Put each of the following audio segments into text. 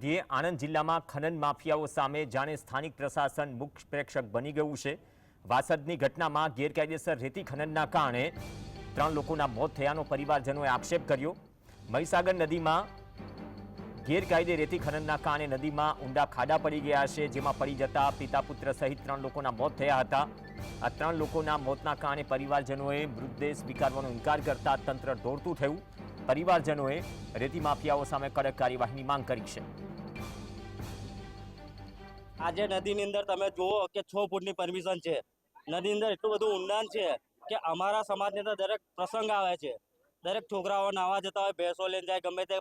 ધ્યેય આણંદ જિલ્લામાં ખનન માફિયાઓ સામે જાણે સ્થાનિક પ્રશાસન મુખ્ય પ્રેક્ષક બની ગયું છે. વાસદની ઘટનામાં ગેરકાયદેસર રેતી ખનનના કારણે ત્રણ લોકોના મોત થયાનો પરિવારજનોએ આક્ષેપ કર્યો. મહીસાગર નદીમાં ગેરકાયદે રેતી ખનનના કારણે નદીમાં ઊંડા ખાડા પડી ગયા છે, જેમાં પડી જતા પિતા પુત્ર સહિત ત્રણ લોકોના મોત થયા હતા. આ ત્રણ લોકોના મોતના કારણે પરિવારજનોએ મૃતદેહ સ્વીકારવાનો ઇનકાર કરતા તંત્ર દોડતું થયું. પરિવારજનોએ રેતી માફિયાઓ સામે કડક કાર્યવાહીની માંગ કરી છે. આજે નદીની અંદર તમે જુઓ કે છ ફૂટની પરમિશન છે. નદી અંદર એટલું બધું ઊંડાણ છે કે અમારા સમાજની અંદર દરેક પ્રસંગ આવે છે. દરેક છોકરાઓ નાવા જતા હોય, ભેંસો લઈને જાય, ગમે તે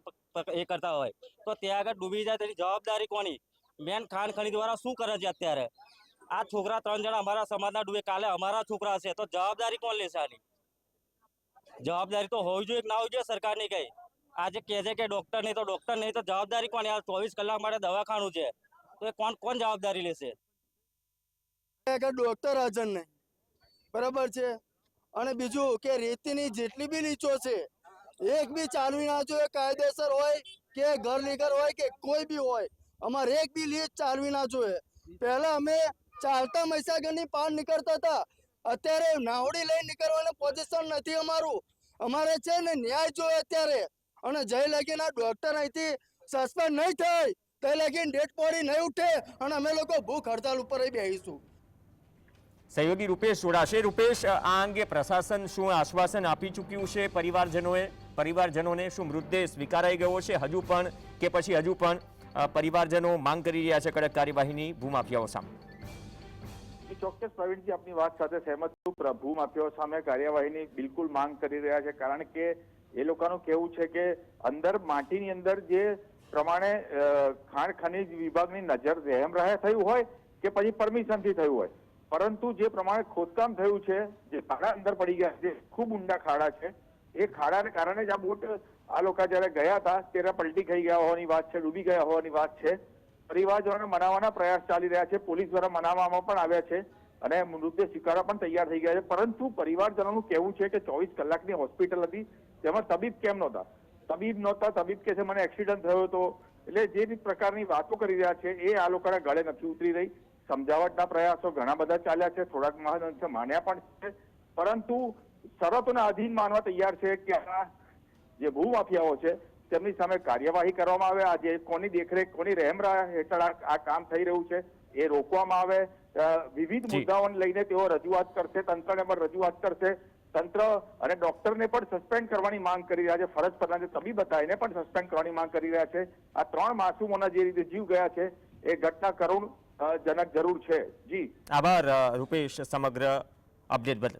એ કરતા હોય. તો ત્યાં આગળ ડૂબી જાય તેની જવાબદારી કોની? મેન ખાણ ખણી દ્વારા શું કરે છે અત્યારે? આ છોકરા ત્રણ જણા અમારા સમાજના ડૂબે. કાલે અમારા છોકરા છે તો જવાબદારી કોણ લેશે આની? જવાબદારી તો હોવી જોઈએ ના હોવી જોઈએ સરકારની કઈ. આજે કહે છે કે ડોક્ટર નહીં તો ડોક્ટર નહીં, તો જવાબદારી કોણ યાર ચોવીસ કલાક માટે દવાખાનું છે. તો એ કોણ કોણ જવાબદારી લેશે? કે હાજર નહીં બરાબર છે? અને બીજું કે રેતીની જેટલી બી લીચો છે, એક બી ચાલવી ના જોઈએ, કાયદેસર હોય કે ઘર લીગર હોય કે કોઈ બી હોય, અમારે એક બી લીચ ચાલવી ના જોઈએ. પહેલા અમે ચાલતા મહીસાગરની પાર નીકળતા હતા. અત્યારે નાવડી લઈને નીકળવાનું પોઝિશન નથી અમારું. અમારે છે ને ન્યાય જોઈએ અત્યારે. અને જય આ ડોક્ટર અહીંથી સસ્પેન્ડ નહીં થાય. તે લગીને ડેડ બોડી નહીં ઉઠે. અને અમે લોકો ભૂખ હડતાલ ઉપર બેસીશું સહયોગી રૂપેશ જોડાશે. રૂપેશ આ અંગે પ્રશાસન શું આશ્વાસન આપી ચૂક્યું છે? પરિવારજનોએ, પરિવારજનોને શું મૃતદેહ સ્વીકારાઈ ગયો છે? હજુ પણ કે પછી હજુ પણ પરિવારજનો માંગ કરી રહ્યા છે કડક કાર્યવાહીની? ભૂમાફિયાઓ સામે. એ ચોક્કસ પ્રવીણજી, આપની વાત સાથે સહેમત છું. પ્રભુ માફિયાઓ સામે કાર્યવાહીની બિલકુલ માંગ કરી રહ્યા છે. કારણ કે એ લોકોનું કેવું છે કે અંદર માટીની અંદર જે પ્રમાણે ખાણ ખનીજ વિભાગની નજર રહેમ રહે થયું હોય કે પછી પરમિશનથી થયું હોય. પરંતુ જે પ્રમાણે ખોદકામ થયું છે, જે ખાડા અંદર પડી ગયા છે, ખૂબ ઊંડા ખાડા છે, એ ખાડાને કારણે જ આ બોટ આ લોકો જ્યારે ગયા હતા, ત્યારે પલટી ખાઈ ગયા હોવાની વાત છે, ડૂબી ગયા હોવાની વાત છે. પરિવારજનોને મનાવવાના પ્રયાસ ચાલી રહ્યા છે. પોલીસ દ્વારા મનાવવામાં પણ આવ્યા છે અને મૃતદેહ સ્વીકારવા પણ તૈયાર થઈ ગયા છે. પરંતુ પરિવારજનોનું કહેવું છે કે ચોવીસ કલાકની હોસ્પિટલ હતી તેમાં તબીબ કેમ નહોતા? તબીબ નહોતા, તબીબ કે છે, મને એક્સિડન્ટ થયો હતો. એટલે જે પ્રકારની વાતો કરી રહ્યા છે, એ આ લોકોના ગળે નથી ઉતરી રહી. સમજાવટના પ્રયાસો ઘણા બધા ચાલ્યા છે. થોડાક મહાન માન્યા પણ છે. પરંતુ શરતોના અધીન માનવા તૈયાર છે કે આ જે ભૂમાફિયાઓ છે તેમની સામે કાર્યવાહી કરવામાં આવે આજે કોની દેખરેખ કોની રહેમરા હેઠળ આ કામ થઈ રહ્યું છે એ રોકવામાં આવે. વિવિધ મુદ્દાઓને લઈને તેઓ રજૂઆત કરશે તંત્રને પણ રજૂઆત કરશે. તંત્ર અને ડોક્ટરને પણ સસ્પેન્ડ કરવાની માંગ કરી રહ્યા છે. ફરજ પરના જે તબીબ હતા એને પણ સસ્પેન્ડ કરવાની માંગ કરી રહ્યા છે. આ ત્રણ માસૂમોના જે રીતે જીવ ગયા છે એ ઘટના કરુણ જનક જરૂર છે. જી. આભાર રૂપેશ સમગ્ર અપડેટ બદલ.